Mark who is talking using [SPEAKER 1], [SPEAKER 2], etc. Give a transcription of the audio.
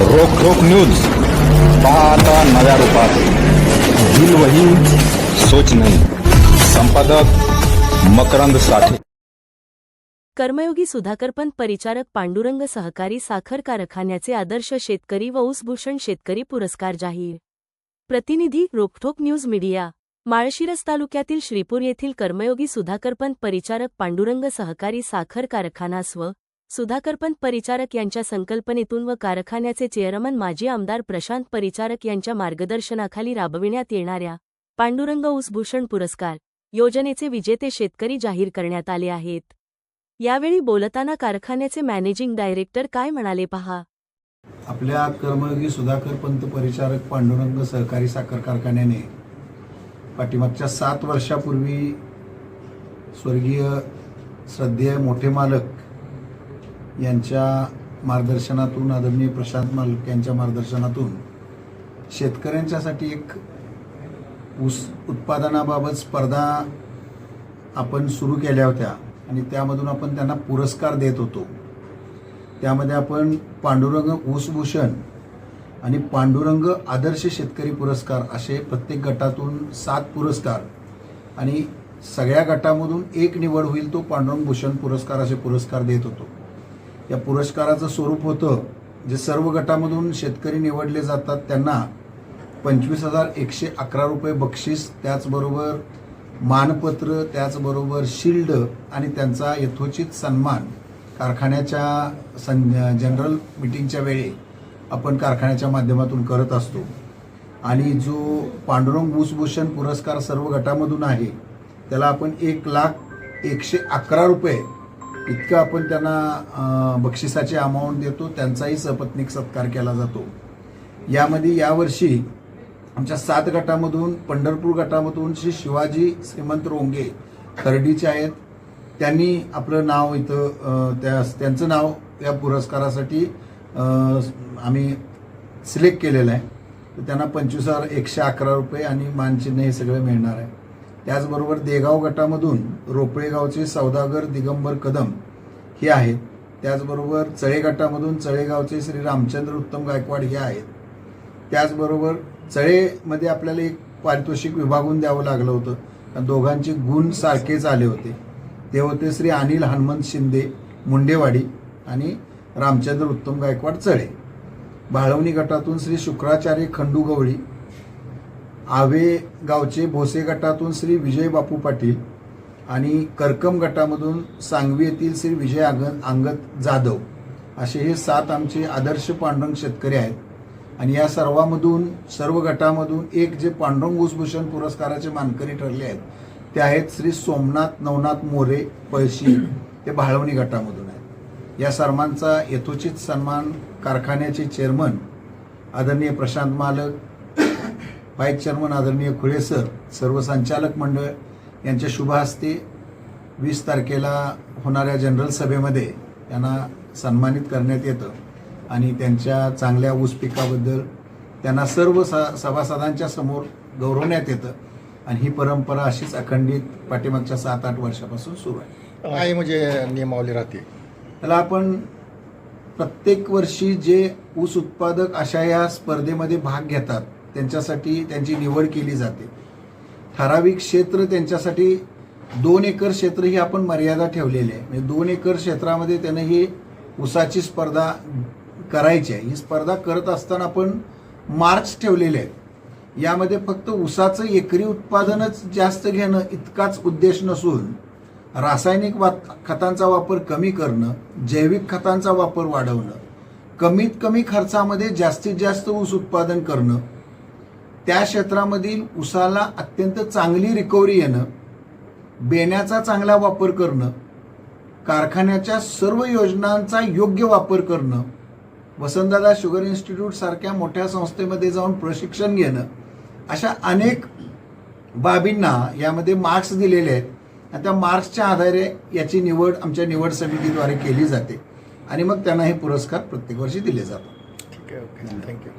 [SPEAKER 1] रोख रोख न्यूज. पाहता नव्या रूपात. दिल वही सोच नाही. संपादक मकरंद साठे.
[SPEAKER 2] कर्मयोगी सुधाकरपंत परिचारक पांडुरंग सहकारी साखर कारखान्याचे आदर्श शेतकरी व ऊसभूषण शेतकरी पुरस्कार जाहीर. प्रतिनिधी रोखोक न्यूज मीडिया. माळशिरस तालुक्यातील श्रीपूर येथील कर्मयोगी सुधाकरपंत परिचारक पांडुरंग सहकारी साखर कारखाना स्व सुधाकरपंत परिचारक यांच्या संकल्पनेतून व कारखान्याचे चेअरमन माजी आमदार प्रशांत परिचारक यांच्या मार्गदर्शनाखाली राबविण्यात येणाऱ्या पांडुरंग ऊसभूषण पुरस्कार योजनेचे विजेते शेतकरी जाहीर करण्यात आले आहेत. यावेळी बोलताना कारखान्याचे मॅनेजिंग डायरेक्टर काय म्हणाले पहा?
[SPEAKER 3] आपल्या कर्मयोगी सुधाकर पंत परिचारक पांडुरंग सहकारी साखर कारखान्याने पाठीमागच्या सात वर्षापूर्वी स्वर्गीय श्रद्धेय मोठे मालक यांच्या मार्गदर्शनातून आदरणीय प्रशांत मालक यांच्या मार्गदर्शनातून शेतकऱ्यांच्यासाठी एक ऊस उत्पादनाबाबत स्पर्धा आपण सुरू केल्या होत्या आणि त्यामधून आपण त्यांना पुरस्कार देत होतो. त्यामध्ये आपण पांडुरंग ऊसभूषण आणि पांडुरंग आदर्श शेतकरी पुरस्कार असे प्रत्येक गटातून सात पुरस्कार आणि सगळ्या गटामधून एक निवड होईल तो पांडुरंग भूषण पुरस्कार असे पुरस्कार देत होतो. या पुरस्काराचं स्वरूप होतं जे सर्व गटामधून शेतकरी निवडले जातात त्यांना पंचवीस हजार एकशे अकरा रुपये बक्षीस त्याचबरोबर मानपत्र त्याचबरोबर शिल्ड आणि त्यांचा यथोचित सन्मान कारखान्याच्या सं जनरल मिटिंगच्या वेळी आपण कारखान्याच्या माध्यमातून करत असतो. आणि जो पांडुरंग भूषभूषण पुरस्कार सर्व गटामधून आहे त्याला आपण एक लाख एकशे अकरा रुपये इतकं आपण त्यांना बक्षिसाचे बक्षिसाची अमाऊंट देतो त्यांचाही सपत्नीक सत्कार केला जातो. यामध्ये यावर्षी आमच्या सात गटामधून पंढरपूर गटामधून श्री शिवाजी श्रीमंत रोंगे खर्डीचे आहेत. त्यांनी आपलं नाव इथं त्या त्यांचं नाव या पुरस्कारासाठी आम्ही सिलेक्ट केलेलं आहे. तर त्यांना पंचवीस हजार एकशे अकरा रुपये आणि मानचिन्ह हे सगळं मिळणार आहे. त्याचबरोबर देगाव गटामधून रोपळेगावचे सौदागर दिगंबर कदम हे आहेत. त्याचबरोबर चळे गटामधून चळेगावचे श्री रामचंद्र उत्तम गायकवाड हे आहेत. त्याचबरोबर चळेमध्ये आपल्याला एक पारितोषिक विभागून द्यावं लागलं होतं. दोघांचे गुण सारखेच आले होते. ते होते श्री अनिल हनुमंत शिंदे मुंडेवाडी आणि रामचंद्र उत्तम गायकवाड चळे. बाळवणी गटातून श्री शुक्राचार्य खंडू गवळी आवे गावचे भोसे गटातून श्री विजय बापू पाटील आणि करकम गटामधून सांगवी येथील श्री विजय आंगद अंगत जाधव असे हे सात आमचे आदर्श पांडुरंग शेतकरी आहेत. आणि या सर्वामधून सर्व गटामधून एक जे पांडुरंग ऊसभूषण पुरस्काराचे मानकरी ठरले आहेत ते आहेत श्री सोमनाथ नवनाथ मोरे पळशी ते भाळवणी गटामधून आहेत. या सर्वांचा यथोचित सन्मान कारखान्याचे चेअरमन आदरणीय प्रशांत मालक व्हाईस चेअरमन आदरणीय खुळे सर सर्व संचालक मंडळ यांच्या शुभ हस्ते वीस तारखेला होणाऱ्या जनरल सभेमध्ये त्यांना सन्मानित करण्यात येतं आणि त्यांच्या चांगल्या ऊस पिकाबद्दल त्यांना सर्व स सभासदांच्या समोर गौरवण्यात येतं. आणि ही परंपरा अशीच अखंडित पाठीमागच्या सात आठ वर्षापासून सुरू आहे.
[SPEAKER 4] काय म्हणजे नियमावली राहते?
[SPEAKER 3] त्याला आपण प्रत्येक वर्षी जे ऊस उत्पादक अशा या स्पर्धेमध्ये भाग घेतात त्यांच्यासाठी त्यांची निवड केली जाते. ठराविक क्षेत्र त्यांच्यासाठी दोन एकर क्षेत्र ही आपण मर्यादा ठेवलेली आहे. म्हणजे दोन एकर क्षेत्रामध्ये त्यानं ही ऊसाची स्पर्धा करायची आहे. ही स्पर्धा करत असताना आपण मार्क्स ठेवलेले आहेत. यामध्ये फक्त ऊसाचं एकरी उत्पादनच जास्त घेणं इतकाच उद्देश नसून रासायनिक वा खतांचा वापर कमी करणं जैविक खतांचा वापर वाढवणं कमीत कमी खर्चामध्ये जास्तीत जास्त ऊस उत्पादन करणं त्या क्षेत्रामधील उसाला अत्यंत चांगली रिकव्हरी येणं बेण्याचा चांगला वापर करणं कारखान्याच्या सर्व योजनांचा योग्य वापर करणं वसंतदादा शुगर इन्स्टिट्यूट सारख्या मोठ्या संस्थेमध्ये जाऊन प्रशिक्षण घेणं अशा अनेक बाबींना यामध्ये मार्क्स दिलेले आहेत. आणि त्या मार्क्सच्या आधारे याची निवड आमच्या निवड समितीद्वारे केली जाते. आणि मग त्यांना हे पुरस्कार प्रत्येक वर्षी दिले जातात.
[SPEAKER 4] ठीक आहे ओके. थँक्यू